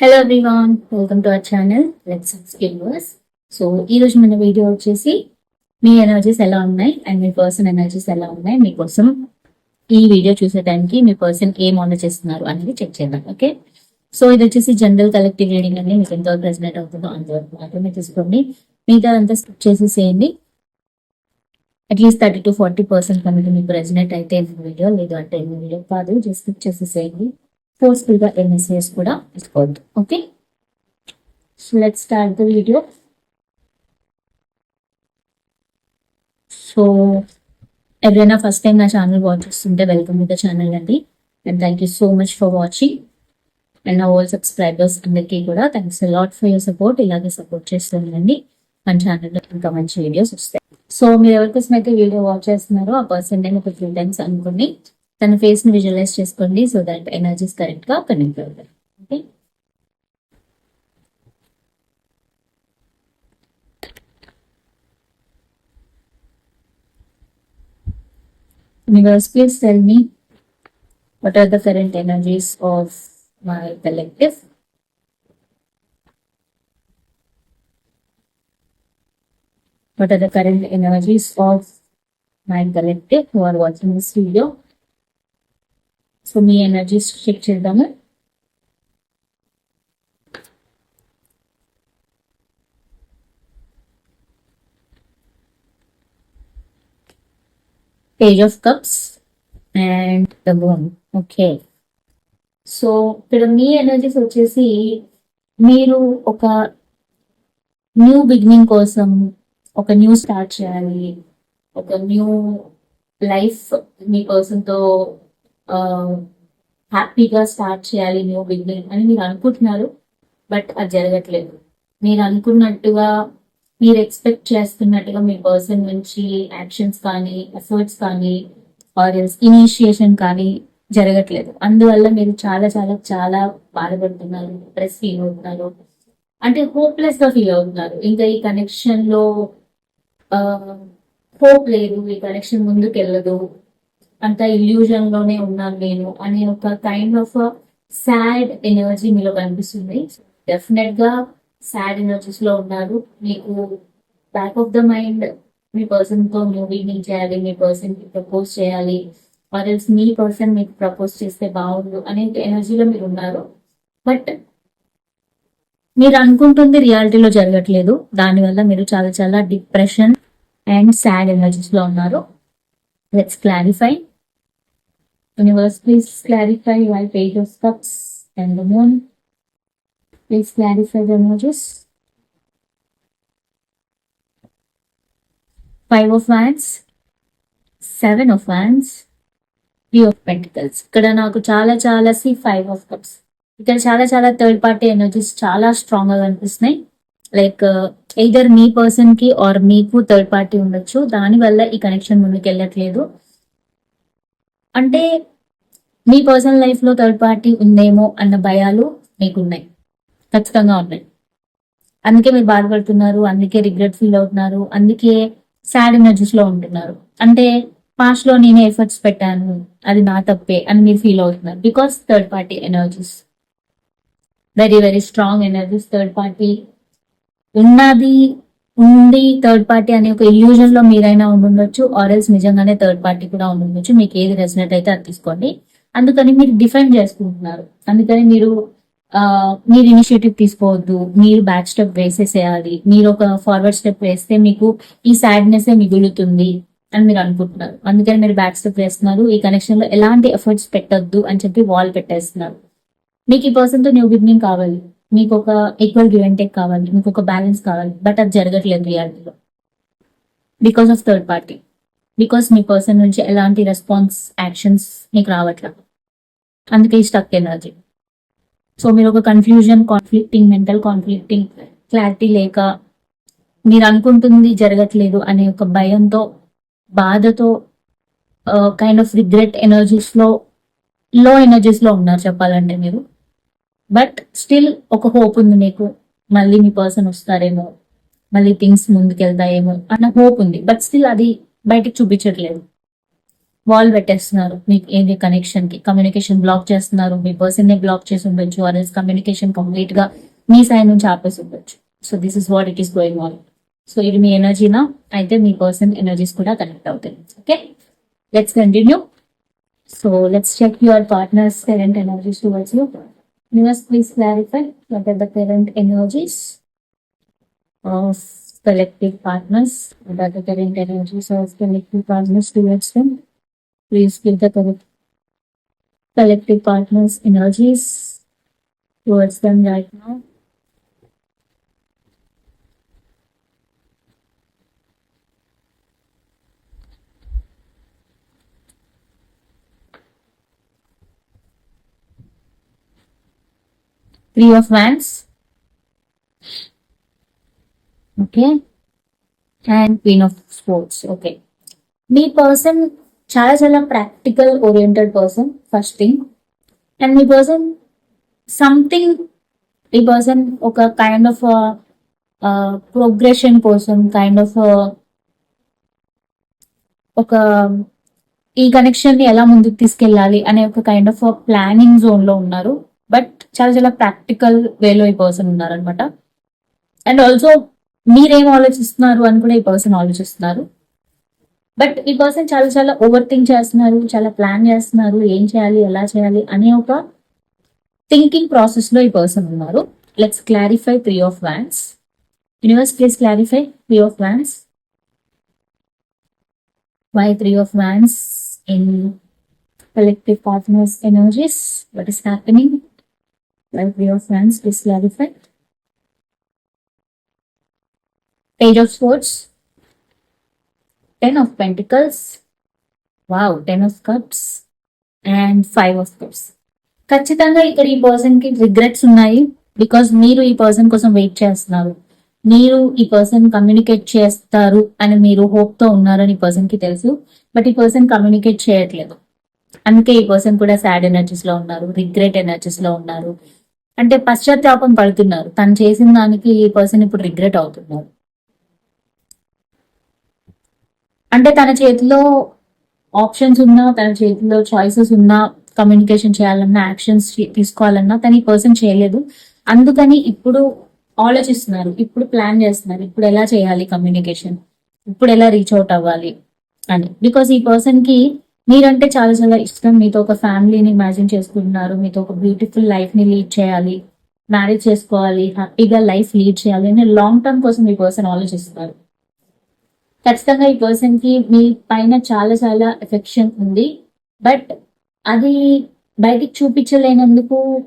Hello everyone welcome to our channel let's Skillverse so ఈ మన video వచ్చేసి మీ energies ఎలా ఉన్నాయి అండ్ మీ పర్సన్ ఎనర్జీస్ ఎలా ఉన్నాయి మీకోసం ఈ వీడియో చూసే టైంకి మీ పర్సన్ ఏం ఆర్డర్ చేస్తున్నారు అనేది చెక్ చేద్దాం ఓకే సో ఇది వచ్చేసి జనరల్ కలెక్టివ్ రీడింగ్ అండి. మీకు ఎంతవరకు ప్రెసిడెంట్ అవుతుందో అంతవరకు మాత్రమే తీసుకోండి మిగతా అంతా స్కిప్ చేసేసేయండి. At least thirty two forty percent కనుక మీకు రెసినెట్ అయితే వీడియో లేదు అంటే వీడియో కాదు జస్ట్ స్కిప్ చేసేసేయండి. ఫోర్స్ఫుల్గా ఎంఎస్ఏస్ కూడా తీసుకోవద్దు. Okay so let start the video so ఎవరైనా ఫస్ట్ టైం నా ఛానల్ వాచ్ చేస్తుంటే వెల్కమ్ విత్ ద ఛానల్ అండి. And thank you so much for watching and నా ఓల్ సబ్స్క్రైబర్స్ అందరికీ కూడా thanks lot for your support ఇలాగే సపోర్ట్ చేస్తుండీ మన ఛానల్లో ఇంకా మంచి వీడియోస్ వస్తాయి. సో మీరు ఎవరికోసం అయితే వీడియో వాచ్ చేస్తున్నారో ఆ పర్సన్ నేను ఒక త్రీ టైమ్స్ అనుకోండి. తన ఫేస్ ని విజువలైజ్ చేసుకోండి సో దట్ ఎనర్జీస్ కరెక్ట్ గా కనెక్ట్ అవుతాయి okay Universe, please tell me what are the current energies of my collective? What are the current energies of my collective who are watching this video? So me energies check చేద్దాము. Page of cups and the bone okay so ఇక్కడ మీ energies వచ్చేసి మీరు ఒక new beginning కోసం ఒక new start చేయాలి. ఒక న్యూ లైఫ్ మీ పర్సన్తో Um, హ్యాపీగా స్టార్ట్ చేయాలి న్యూ బిగినింగ్ అని మీరు అనుకుంటున్నారు బట్ అది జరగట్లేదు. మీరు అనుకున్నట్టుగా మీరు ఎక్స్పెక్ట్ చేస్తున్నట్టుగా మీ పర్సన్ నుంచి యాక్షన్స్ కానీ ఎఫర్ట్స్ కానీ ఆర్ ఇనిషియేషన్ కానీ జరగట్లేదు. అందువల్ల మీరు చాలా చాలా చాలా బాధపడుతున్నారు డిప్రెస్ ఫీల్ అవుతున్నారు. అంటే హోప్లెస్గా ఫీల్ అవుతున్నారు. ఇంకా ఈ కనెక్షన్లో uh, హోప్ లేదు ఈ కనెక్షన్ ముందుకు వెళ్ళదు అంత ఇల్యూజన్లోనే ఉన్నాను నేను అనే ఒక కైండ్ ఆఫ్ సాడ్ ఎనర్జీ మీలో కనిపిస్తుంది. డెఫినెట్గా సాడ్ ఎనర్జీస్లో ఉన్నారు. మీకు బ్యాక్ ఆఫ్ ద మైండ్ మీ పర్సన్తో న్యూ చేయాలి మీ పర్సన్కి ప్రపోజ్ చేయాలి ఆర్ ఎల్స్ మీ పర్సన్ మీకు ప్రపోజ్ చేస్తే బాగుండు అనే ఎనర్జీలో మీరు ఉన్నారు. బట్ మీరు అనుకుంటుంది రియాలిటీలో జరగట్లేదు. దానివల్ల మీరు చాలా చాలా డిప్రెషన్ అండ్ సాడ్ ఎనర్జీస్లో ఉన్నారు. Let's clarify Universe, please clarify why Page of cups and the Moon. Please clarify the emojis. Five of Wands, seven of Wands, three of pentacles ఇక్కడ నాకు చాలా చాలా సి ఫైవ్ ఆఫ్ కప్స్ ఇక్కడ చాలా చాలా third party energies చాలా స్ట్రాంగ్గా కనిపిస్తున్నాయి. లైక్ ఎయిదర్ మీ పర్సన్కి ఆర్ మీకు థర్డ్ పార్టీ ఉండొచ్చు. దానివల్ల ఈ కనెక్షన్ ముందుకు వెళ్ళట్లేదు అంటే మీ పర్సనల్ లైఫ్లో థర్డ్ పార్టీ ఉందేమో అన్న భయాలు మీకున్నాయి. ఖచ్చితంగా ఉన్నాయి. అందుకే మీరు బాధపడుతున్నారు అందుకే రిగ్రెట్ ఫీల్ అవుతున్నారు అందుకే సాడ్ ఎనర్జీస్లో ఉంటున్నారు. అంటే పాస్ట్లో నేనే ఎఫర్ట్స్ పెట్టాను అది నా తప్పే అని మీరు ఫీల్ అవుతున్నారు. Because third party energies very very strong energies third party ఉన్నది ఉండి థర్డ్ పార్టీ అనే ఒక ఇల్యూజన్లో మీరైనా ఉండుండొచ్చు ఆర్ఎల్స్ నిజంగానే థర్డ్ పార్టీ కూడా ఉండుండొచ్చు. మీకు ఏది రెసినెట్ అయితే అది తీసుకోండి. అందుకని మీరు డిఫెండ్ చేసుకుంటున్నారు. అందుకని మీరు ఆ, మీరు ఇనిషియేటివ్ తీసుకోవద్దు మీరు బ్యాక్ స్టెప్ వేసేసేయాలి. మీరు ఒక ఫార్వర్డ్ స్టెప్ వేస్తే మీకు ఈ సాడ్నెస్ మిగులుతుంది అని మీరు అనుకుంటున్నారు. అందుకని మీరు బ్యాక్ స్టెప్ వేస్తున్నారు. ఈ కనెక్షన్లో ఎలాంటి ఎఫర్ట్స్ పెట్టొద్దు అని చెప్పి వాల్ పెట్టేస్తున్నారు. మీకు ఈ పర్సన్తో న్యూ బిగినింగ్ కావాలి. మీకు ఒక ఈక్వల్ గివ్ అండ్ టేక్ కావాలి మీకు ఒక బ్యాలెన్స్ కావాలి బట్ అది జరగట్లేదు రియాలిటీలో because of third party because me person నుంచి ఎలాంటి రెస్పాన్స్ యాక్షన్స్ మీకు రావట్లేదు అందుకే స్టక్ ఎనర్జీ సో మీరు ఒక confusion conflicting mental conflicting clarity లేక మీరు అనుకుంటుంది జరగట్లేదు అనే ఒక భయంతో బాధతో కైండ్ ఆఫ్ రిగ్రెట్ ఎనర్జీస్లో లో ఎనర్జీస్లో ఉన్నారు చెప్పాలంటే మీరు. బట్ స్టిల్ ఒక హోప్ ఉంది మీకు మళ్ళీ మీ పర్సన్ వస్తారేమో మళ్ళీ థింగ్స్ ముందుకెళ్తాయేమో అన్న హోప్ ఉంది. బట్ స్టిల్ అది బయటకు చూపించట్లేదు. వాల్ పెట్టేస్తున్నారు మీకు ఏంటి కనెక్షన్కి. కమ్యూనికేషన్ బ్లాక్ చేస్తున్నారు. మీ పర్సన్ నే బ్లాక్ చేసి ఉండొచ్చు. ఆర్ కమ్యూనికేషన్ కంప్లీట్గా మీ సైడ్ నుంచి ఆపేసి ఉండొచ్చు. So this is what it is going on so ఇది మీ ఎనర్జీనా అయితే మీ పర్సన్ ఎనర్జీస్ కూడా కనెక్ట్ అవుతాయి. Okay let's continue so let's check your partner's current energies towards You must please clarify what are the current energies of collective partners, what are the current energies of collective partners towards them. Please give the correct collective partners energies towards them right now. Three of wands okay and queen of swords okay me person చాలా చాలా practical oriented person first thing and me person something ఈ person ఒక kind of progression కోసం kind of ఒక ఈ కనెక్షన్ని ఎలా ముందుకు తీసుకెళ్ళాలి అనే ఒక కైండ్ ఆఫ్ ప్లానింగ్ జోన్లో ఉన్నారు. బట్ చాలా చాలా ప్రాక్టికల్ వేలో ఈ పర్సన్ ఉన్నారు అనమాట అండ్ ఆల్సో మీరేం ఆలోచిస్తున్నారు అని కూడా ఈ పర్సన్ ఆలోచిస్తున్నారు. బట్ ఈ పర్సన్ చాలా చాలా ఓవర్ థింక్ చేస్తున్నారు చాలా ప్లాన్ చేస్తున్నారు ఏం చేయాలి ఎలా చేయాలి అనే ఒక థింకింగ్ ప్రాసెస్లో ఈ పర్సన్ ఉన్నారు. Let's clarify three of wands universe please clarify three of wands why three of wands in collective partners energies? What is happening? Why three of wands please clarify Page of Swords, Ten of Pentacles, wow, Ten of Cups, and five of cups ఖచ్చితంగా ఇక్కడ ఈ పర్సన్కి regrets ఉన్నాయి because మీరు ఈ person కోసం wait చేస్తున్నారు. మీరు ఈ పర్సన్ కమ్యూనికేట్ చేస్తారు అని మీరు హోప్తో ఉన్నారని ఈ పర్సన్కి తెలుసు. బట్ ఈ పర్సన్ కమ్యూనికేట్ చేయట్లేదు. అందుకే ఈ పర్సన్ కూడా సాడ్ ఎనర్జీస్లో ఉన్నారు రిగ్రెట్ ఎనర్జీస్లో ఉన్నారు. అంటే పశ్చాత్తాపం పడుతున్నారు. తను చేసిన దానికి ఈ పర్సన్ ఇప్పుడు రిగ్రెట్ అవుతున్నారు. అంటే తన చేతిలో ఆప్షన్స్ ఉన్నా తన చేతిలో చాయిసెస్ ఉన్నా కమ్యూనికేషన్ చేయాలన్నా యాక్షన్స్ తీసుకోవాలన్నా తను ఈ పర్సన్ చేయలేదు. అందుకని ఇప్పుడు ఆలోచిస్తున్నారు. ఇప్పుడు ప్లాన్ చేస్తున్నారు. ఇప్పుడు ఎలా చేయాలి కమ్యూనికేషన్? ఇప్పుడు ఎలా రీచ్ అవుట్ అవ్వాలి అని. బికాస్ ఈ పర్సన్కి మీరంటే చాలా చాలా ఇష్టం. మీతో ఒక ఫ్యామిలీని ఇమాజిన్ చేసుకుంటున్నారు. మీతో ఒక బ్యూటిఫుల్ లైఫ్ని లీడ్ చేయాలి. మ్యారేజ్ చేసుకోవాలి. హ్యాపీగా లైఫ్ లీడ్ చేయాలి అని లాంగ్ టర్మ్ కోసం మీ పర్సన్ ఆలోచిస్తారు. ఖచ్చితంగా ఈ పర్సన్కి మీ పైన చాలా చాలా ఎఫెక్షన్ ఉంది. బట్ అది బయటికి చూపించలేనందుకు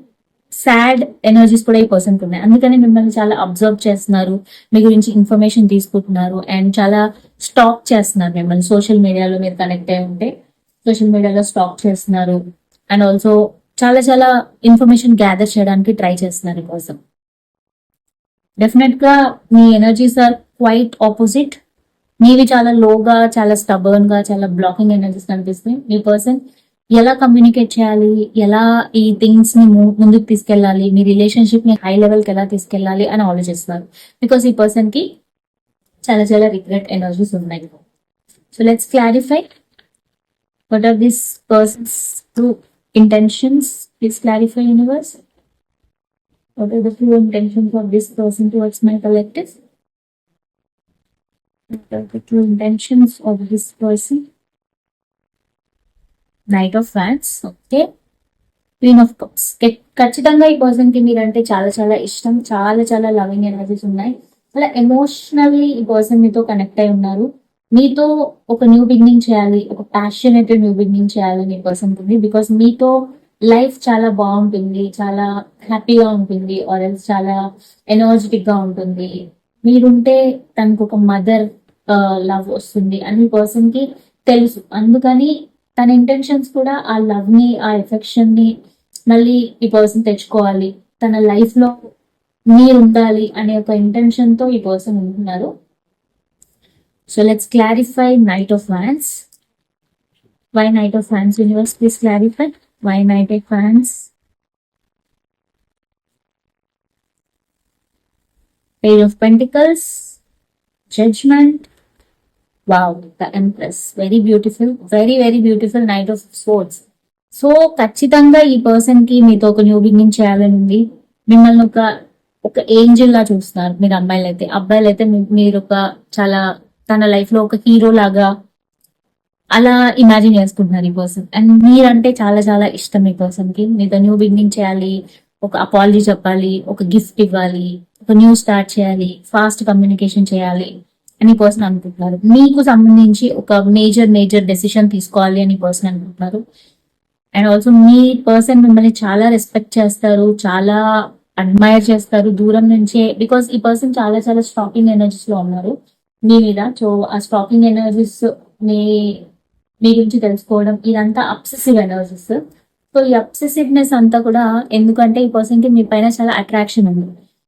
సాడ్ ఎనర్జీస్ కూడా ఈ పర్సన్ ఉన్నాయి. అందుకని మిమ్మల్ని చాలా అబ్జర్వ్ చేస్తున్నారు. మీ గురించి ఇన్ఫర్మేషన్ తీసుకుంటున్నారు. అండ్ చాలా స్టాక్ చేస్తున్నారు మిమ్మల్ని సోషల్ మీడియాలో మీరు కనెక్ట్ అయి ఉంటే. సోషల్ మీడియాలో స్టాక్ చేస్తున్నారు. అండ్ ఆల్సో చాలా చాలా ఇన్ఫర్మేషన్ గ్యాదర్ చేయడానికి ట్రై చేస్తున్నారు ఈ డెఫినెట్గా మీ ఎనర్జీస్ ఆర్ క్వైట్ ఆపోజిట్ మీవి చాలా లోగా చాలా స్టబర్న్గా చాలా బ్లాకింగ్ ఎనర్జీస్ కనిపిస్తుంది మీ పర్సన్ ఎలా కమ్యూనికేట్ చేయాలి? ఎలా ఈ థింగ్స్ని ముందుకు తీసుకెళ్ళాలి? మీ రిలేషన్షిప్ని హై లెవెల్కి ఎలా తీసుకెళ్ళాలి? అని ఆలోచిస్తున్నారు. బికాస్ ఈ పర్సన్కి చాలా చాలా రిగ్రెట్ ఎనర్జీస్ ఉన్నాయి. So let's clarify What are these persons' true intentions? Please clarify, universe. What are the true intentions of this person towards my collective? What are the true intentions of this person. Knight of fans okay queen of cups ఖచ్చితంగా ఈ పర్సన్కి మీరంటే చాలా చాలా ఇష్టం చాలా చాలా loving energies ఉన్నాయి అలా ఎమోషనల్లీ ఈ పర్సన్ మీతో కనెక్ట్ అయి ఉన్నారు మీతో ఒక న్యూ బిగినింగ్ చేయాలి ఒక ప్యాషనేట్ న్యూ బిగినింగ్ చేయాలి మీ పర్సన్ ఉంది బికాస్ మీతో లైఫ్ చాలా బాగుంటుంది చాలా హ్యాపీగా ఉంటుంది ఆర్ ఎల్స్ చాలా ఎనర్జెటిక్గా ఉంటుంది. మీరుంటే తనకు ఒక మదర్ లవ్ వస్తుంది అని పర్సన్కి తెలుసు. అందుకని తన ఇంటెన్షన్స్ కూడా ఆ లవ్ని ఆ ఎఫెక్షన్ని మళ్ళీ ఈ పర్సన్ తెచ్చుకోవాలి. తన లైఫ్లో మీరు ఉండాలి అనే ఒక ఇంటెన్షన్తో ఈ పర్సన్ ఉంటున్నారు. So let's clarify night of fans why night of fans universe? Please clarify. Why night of fans Page of Pentacles, Judgment, wow the empress Very beautiful Very, very beautiful knight of sports so ఖచ్చితంగా ఈ పర్సన్కి మీతో ఒక new beginning చేయాలని ఉంది. మిమ్మల్ని ఒక ఒక ఏంజిల్ లా చూస్తున్నారు. మీరు అమ్మాయిలు అయితే అబ్బాయిలు అయితే మీరు ఒక చాలా తన లైఫ్లో ఒక హీరో లాగా అలా ఇమాజిన్ చేసుకుంటున్నారు ఈ పర్సన్ అండ్ మీరంటే చాలా చాలా ఇష్టం ఈ పర్సన్కి. మీతో న్యూ బిగినింగ్ చేయాలి ఒక అపాలజీ చెప్పాలి ఒక గిఫ్ట్ ఇవ్వాలి ఒక న్యూ స్టార్ట్ చేయాలి ఫాస్ట్ కమ్యూనికేషన్ చేయాలి అని పర్సన్ అనుకుంటున్నారు. మీకు సంబంధించి ఒక మేజర్ మేజర్ డెసిషన్ తీసుకోవాలి అని పర్సన్ అనుకుంటున్నారు. అండ్ ఆల్సో మీ పర్సన్ మిమ్మల్ని చాలా రెస్పెక్ట్ చేస్తారు చాలా అడ్మైర్ చేస్తారు దూరం నుంచే. బికాస్ ఈ పర్సన్ చాలా చాలా స్టాకింగ్ ఎనర్జీస్లో ఉన్నారు. మీ మీద సో ఆ స్టాకింగ్ ఎనర్జీస్ మీ మీ గురించి తెలుసుకోవడం ఇదంతా అబ్సెసివ్ ఎనర్జీస్ సో ఈ అబ్సెసివ్నెస్ అంతా కూడా ఎందుకంటే ఈ పర్సన్కి మీ పైన చాలా అట్రాక్షన్ ఉంది.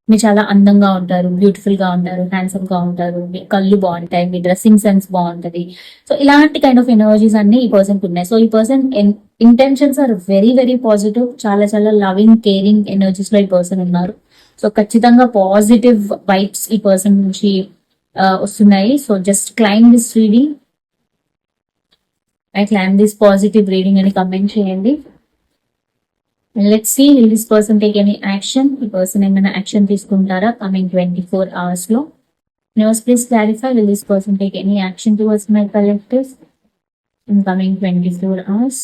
మీరు చాలా అందంగా ఉంటారు బ్యూటిఫుల్గా ఉంటారు హ్యాండ్సమ్గా ఉంటారు మీ కళ్ళు బాగుంటాయి మీ డ్రెస్సింగ్ సెన్స్ బాగుంటది. సో ఇలాంటి కైండ్ ఆఫ్ ఎనర్జీస్ అన్ని ఈ పర్సన్ ఉన్నాయి. సో ఈ person intentions are very very positive చాలా చాలా లవింగ్ కేరింగ్ ఎనర్జీస్లో ఈ పర్సన్ ఉన్నారు. సో ఖచ్చితంగా పాజిటివ్ వైబ్స్ ఈ పర్సన్ నుంచి వస్తున్నాయి. So just claim this reading I claim this positive reading అని కమెంట్ చేయండి. Let see will this person take any action ఈ పర్సన్ ఏమైనా యాక్షన్ తీసుకుంటారా? కమింగ్ ట్వంటీ ఫోర్ అవర్స్లో. Universe please clarify will this person take any action towards my collectives in coming twenty four hours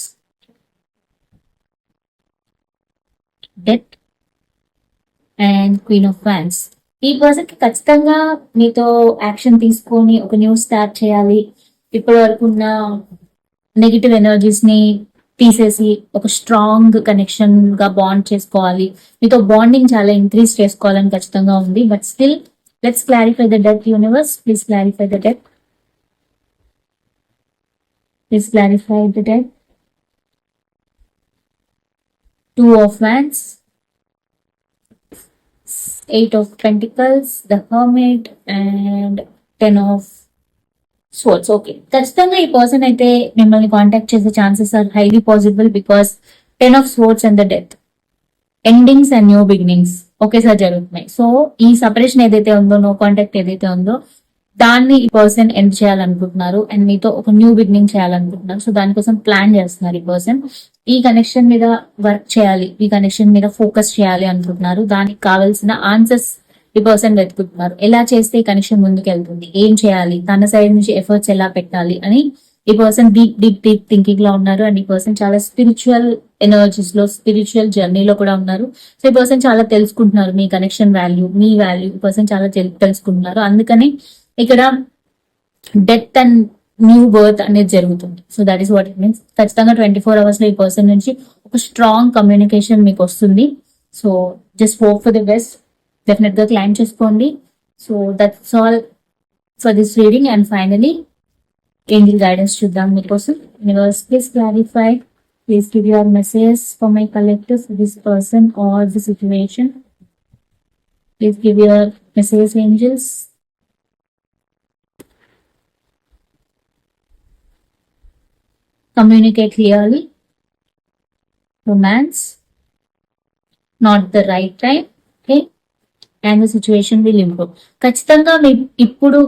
death and queen of fans ఈ పర్సన్కి ఖచ్చితంగా మీతో action తీసుకొని ఒక న్యూ స్టార్ట్ చేయాలి. ఇప్పటి వరకు ఉన్న నెగిటివ్ ఎనర్జీస్ని తీసేసి ఒక స్ట్రాంగ్ కనెక్షన్గా బాండ్ చేసుకోవాలి. మీతో బాండింగ్ చాలా ఇంక్రీజ్ చేసుకోవాలని ఖచ్చితంగా ఉంది. But still let's clarify the death universe please clarify the death please clarify the death two of Wands. Eight of pentacles the Hermit, and ten of Swords. Okay ఖచ్చితంగా ఈ person అయితే మిమ్మల్ని contact చేసే chances are highly possible because ten of swords and the death endings and new beginnings ఒకేసారి జరుగుతున్నాయి. So ఈ separation ఏదైతే ఉందో నో కాంటాక్ట్ ఏదైతే ఉందో దాన్ని ఈ పర్సన్ ఎండ్ చేయాలనుకుంటున్నారు? అండ్ మీతో ఒక న్యూ బిగినింగ్ చేయాలనుకుంటున్నారు. సో దానికోసం ప్లాన్ చేస్తున్నారు ఈ పర్సన్ ఈ కనెక్షన్ మీద వర్క్ చేయాలి. ఈ కనెక్షన్ మీద ఫోకస్ చేయాలి అనుకుంటున్నారు. దానికి కావాల్సిన ఆన్సర్స్ ఈ పర్సన్ వెతుకుంటున్నారు ఎలా చేస్తే ఈ కనెక్షన్ ముందుకు వెళ్తుంది ఏం చేయాలి? తన సైడ్ నుంచి ఎఫర్ట్స్ ఎలా పెట్టాలి? అని ఈ పర్సన్ డీప్ డీప్ డీప్ థింకింగ్లో ఉన్నారు. అండ్ ఈ పర్సన్ చాలా స్పిరిచువల్ ఎనర్జీస్లో స్పిరిచువల్ జర్నీలో కూడా ఉన్నారు. సో ఈ పర్సన్ చాలా తెలుసుకుంటున్నారు మీ కనెక్షన్ వాల్యూ మీ వాల్యూ ఈ పర్సన్ చాలా తెలుసుకుంటున్నారు. అందుకని ఇక్కడ డెత్ అండ్ న్యూ బర్త్ అనేది జరుగుతుంది. So that is what it means ఖచ్చితంగా ట్వంటీ ఫోర్ అవర్స్లో ఈ పర్సన్ నుంచి ఒక స్ట్రాంగ్ కమ్యూనికేషన్ మీకు వస్తుంది. So just hope for the best డెఫినెట్గా క్లైమ్ చేసుకోండి. So that's all for this reading and finally angel guidance చూద్దాం మీకోసం. Universe please clarify please give your message for my collective for this person or the situation please give your message angels communicate clearly. Romance. Not the right time. Okay. And the situation will improve. ఖచ్చితంగా మీ ఇప్పుడు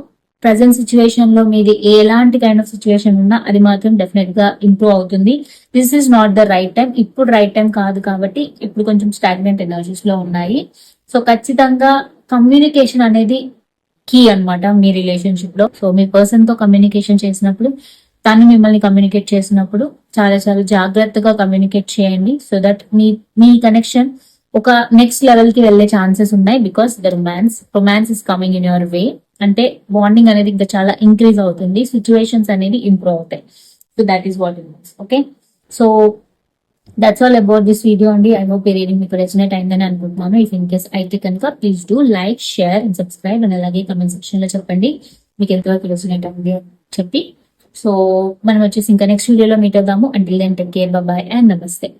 present సిచ్యువేషన్లో మీది ఎలాంటి kind of situation ఉన్నా అది మాత్రం డెఫినెట్గా improve అవుతుంది. This is not the right time ఇప్పుడు రైట్ టైం కాదు కాబట్టి ఇప్పుడు కొంచెం స్టాగ్నెంట్ ఎనర్జీస్లో ఉన్నాయి. సో ఖచ్చితంగా కమ్యూనికేషన్ అనేది కీ అనమాట మీ రిలేషన్షిప్లో. సో మీ పర్సన్తో కమ్యూనికేషన్ చేసినప్పుడు తను మిమ్మల్ని కమ్యూనికేట్ చేసినప్పుడు చాలా చాలా జాగ్రత్తగా కమ్యూనికేట్ చేయండి సో దట్ మీ మీ కనెక్షన్ ఒక నెక్స్ట్ లెవెల్కి వెళ్ళే ఛాన్సెస్ ఉన్నాయి because the romance romance is coming in your way అంటే బాండింగ్ అనేది ఇంకా చాలా ఇంక్రీజ్ అవుతుంది. సిచ్యువేషన్స్ అనేది ఇంప్రూవ్ అవుతాయి. So that is what it means okay so that's all about this video అండి ఐ హోప్ ఈ రీడింగ్ మీకు రెసినేట్ అయిందని అనుకుంటున్నాను. ఇఫ్ ఇన్ కేస్ అయితే కనుక please do like share and subscribe and అలాగే కమెంట్ సెక్షన్లో చెప్పండి. మీకు ఎంతవరకు రెసినేట్ అయింది చెప్పి సో మనం వచ్చేసి ఇంకా నెక్స్ట్ వీడియోలో మీట్ అవుదాము. Until then take care bye and నమస్తే